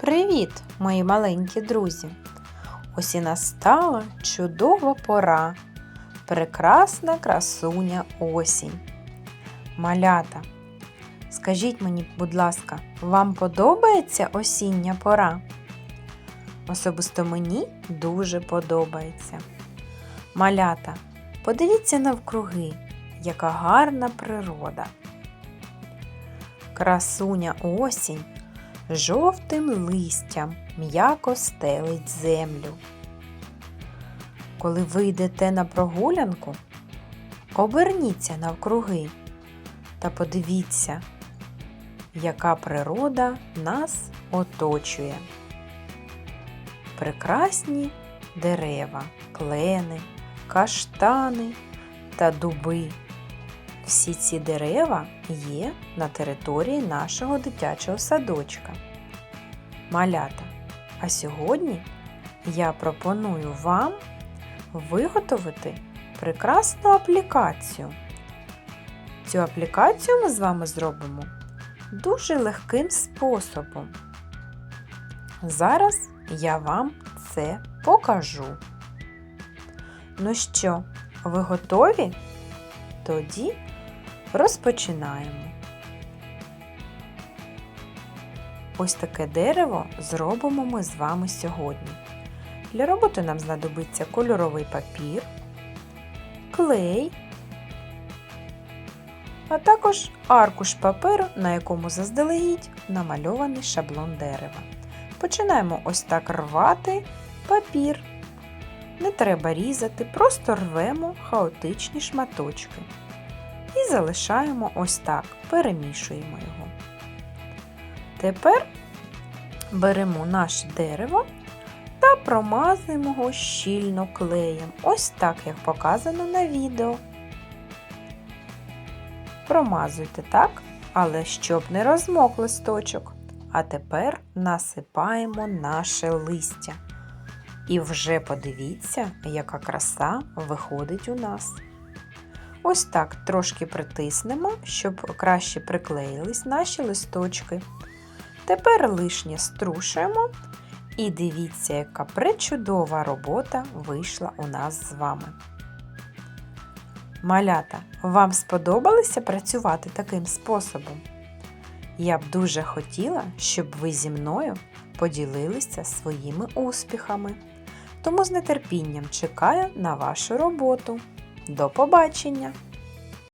Привіт, мої маленькі друзі! Ось і настала чудова пора, прекрасна красуня осінь. Малята, скажіть мені, будь ласка, вам подобається осіння пора? Особисто мені дуже подобається. Малята, подивіться навкруги, яка гарна природа. Красуня осінь жовтим листям м'яко стелить землю. Коли ви йдете на прогулянку, оберніться навкруги та подивіться, яка природа нас оточує. Прекрасні дерева, клени, каштани та дуби. Всі ці дерева є на території нашого дитячого садочка. Малята. А сьогодні я пропоную вам виготовити прекрасну аплікацію. Цю аплікацію ми з вами зробимо дуже легким способом. Зараз я вам це покажу. Ну що, ви готові? Тоді Розпочинаємо. Ось таке дерево зробимо ми з вами сьогодні. Для роботи нам знадобиться кольоровий папір, клей, а також аркуш паперу, на якому заздалегідь намальований шаблон дерева. Починаємо ось так рвати папір. Не треба різати, просто рвемо хаотичні шматочки і залишаємо ось так, перемішуємо його. Тепер беремо наше дерево та промазуємо його щільно клеєм, ось так, як показано на відео. Промазуйте так, але щоб не розмок листочок. А тепер насипаємо наше листя. І вже подивіться, яка краса виходить у нас. Ось так трошки притиснемо, щоб краще приклеїлись наші листочки. Тепер лишнє струшуємо і дивіться, яка причудова робота вийшла у нас з вами. Малята, вам сподобалося працювати таким способом? Я б дуже хотіла, щоб ви зі мною поділилися своїми успіхами. Тому з нетерпінням чекаю на вашу роботу. До побачення!